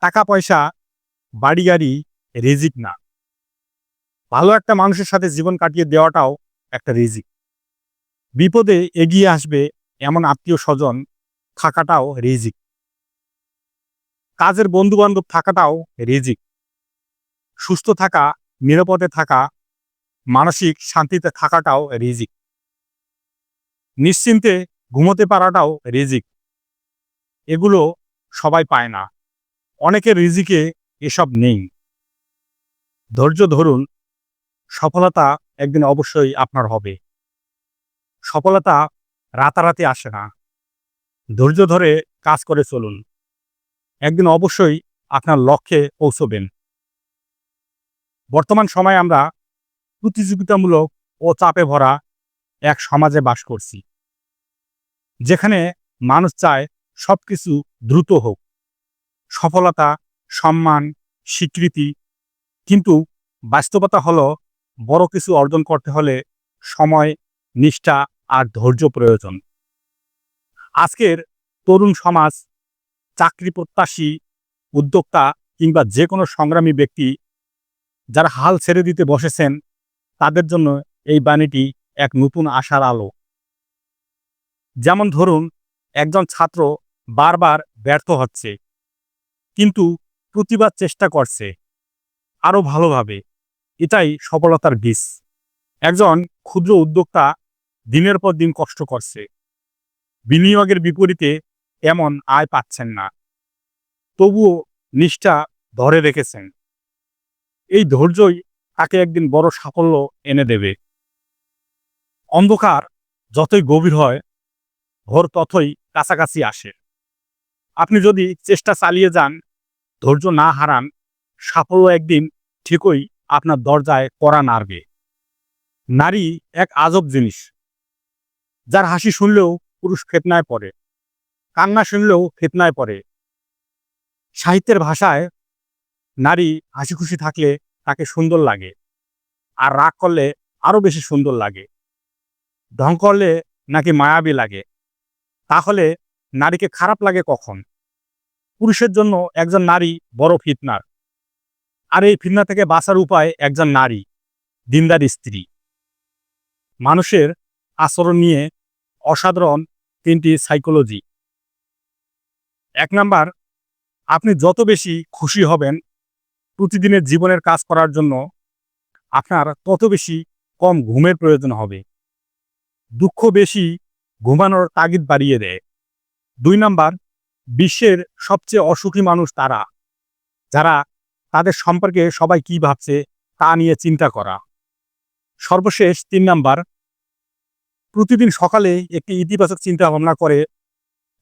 টাকা পয়সা বাড়ি গাড়ি রিজিক না। ভালো একটা মানুষের সাথে জীবন কাটিয়ে দেওয়াটাও একটা রিজিক। বিপদে এগিয়ে আসবে এমন আত্মীয় স্বজন থাকাটাও রিজিক। কাজের বন্ধু বান্ধব থাকাটাও রিজিক। সুস্থ থাকা, নিরাপদে থাকা, মানসিক শান্তিতে থাকাটাও রিজিক। নিশ্চিন্তে ঘুমোতে পারাটাও রিজিক। এগুলো সবাই পায় না। অনেকের রিজিকে এসব নেই। ধৈর্য ধরুন, সফলতা একদিন অবশ্যই আপনার হবে। সফলতা রাতারাতি আসে না। ধৈর্য ধরে কাজ করে চলুন। একদিন অবশ্যই আপনার লক্ষ্যে পৌঁছবেন। বর্তমান সময়ে আমরা প্রতিযোগিতামূলক ও চাপে ভরা এক সমাজে বাস করছি। যেখানে মানুষ চায় সবকিছু দ্রুত হোক। সফলতা, সম্মান, স্বীকৃতি। কিন্তু বাস্তবতা হলো, বড় কিছু অর্জন করতে হলে সময়, নিষ্ঠা আর ধৈর্য প্রয়োজন। আজকের তরুণ সমাজ, চাকরি প্রত্যাশী, উদ্যোক্তা কিংবা যে কোনো সংগ্রামী ব্যক্তি যারা হাল ছেড়ে দিতে বসেছেন, তাদের জন্য এই বাণীটি এক নতুন আশার আলো। যেমন ধরুন, একজন ছাত্র বারবার ব্যর্থ হচ্ছে। কিন্তু প্রতিবাদ চেষ্টা করছে। আরও ভালোভাবে। এটাই সফলতার বীজ। একজন ক্ষুদ্র উদ্যোক্তা দিনের পর দিন কষ্ট করছে। বিনিয়োগের বিপরীতে এমন আয় পাচ্ছেন না। তবুও নিষ্ঠা ধরে রেখেছেন। এই ধৈর্যই তাকে একদিন বড় সাফল্য এনে দেবে। অন্ধকার যতই গভীর হয়, ভোর ততই কাছাকাছি আসে। আপনি যদি চেষ্টা চালিয়ে যান, ধৈর্য না হারান, সাফল্য একদিন ঠিকই আপনার দরজায় কড়া নাড়বে। নারী এক আজব জিনিস। যার হাসি শুনলেও পুরুষ ফেতনায় পড়ে, কান্না শুনলেও ফেতনায় পড়ে। সাহিত্যের ভাষায় নারী হাসি খুশি থাকলে তাকে সুন্দর লাগে, আর রাগ করলে আরও বেশি সুন্দর লাগে। ঢং করলে নাকি মায়াবী লাগে। তাহলে নারীকে খারাপ লাগে কখন? পুরুষের জন্য একজন নারী বড় ফিতনার। আর এই ফিতনা থেকে বাঁচার উপায় একজন নারী, দিনদার স্ত্রী। মানুষের আচরণ নিয়ে অসাধারণ তিনটি সাইকোলজি এক নাম্বার, আপনি যত বেশি খুশি হবেন, প্রতিদিনের জীবনের কাজ করার জন্য আপনার তত বেশি কম ঘুমের প্রয়োজন হবে। দুঃখ বেশি ঘুমানোর তাগিদ বাড়িয়ে দেয়। দুই নাম্বার, বিশ্বের সবচেয়ে অসুখী মানুষ তারা। যারা তাদের সম্পর্কে সবাই কি ভাবছে তা নিয়ে চিন্তা করা। সর্বশেষ তিন নাম্বার, প্রতিদিন সকালে একটি ইতিবাচক চিন্তা ভাবনা করে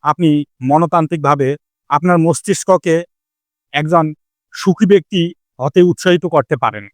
আপনি মনতান্ত্রিকভাবে আপনার মস্তিষ্ককে একজন সুখী ব্যক্তি হতে উৎসাহিত করতে পারেন।